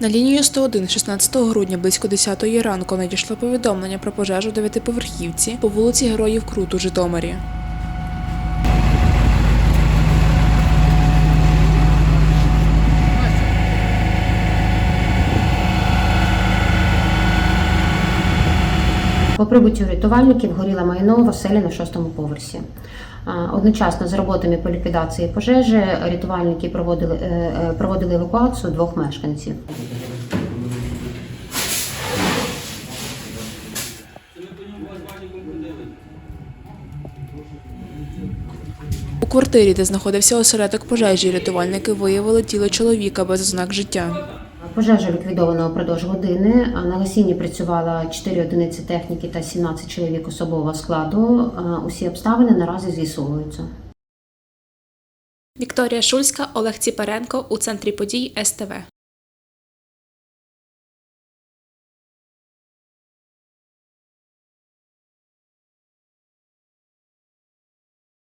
На лінію 101 16 грудня близько 10 ранку надійшло повідомлення про пожежу дев'ятиповерхівці по вулиці Героїв Крут у Житомирі. По прибуттю рятувальників горіла майно в оселі на шостому поверсі. Одночасно з роботами по ліквідації пожежі рятувальники проводили, е, е, проводили евакуацію двох мешканців. У квартирі, де знаходився осередок пожежі, рятувальники виявили тіло чоловіка без ознак життя. Пожежа ліквідовано впродовж години. На гасінні працювала 4 одиниці техніки та 17 чоловік особового складу. Усі обставини наразі з'ясовуються. Вікторія Шульська, Олег Ціпаренко у центрі подій СТВ.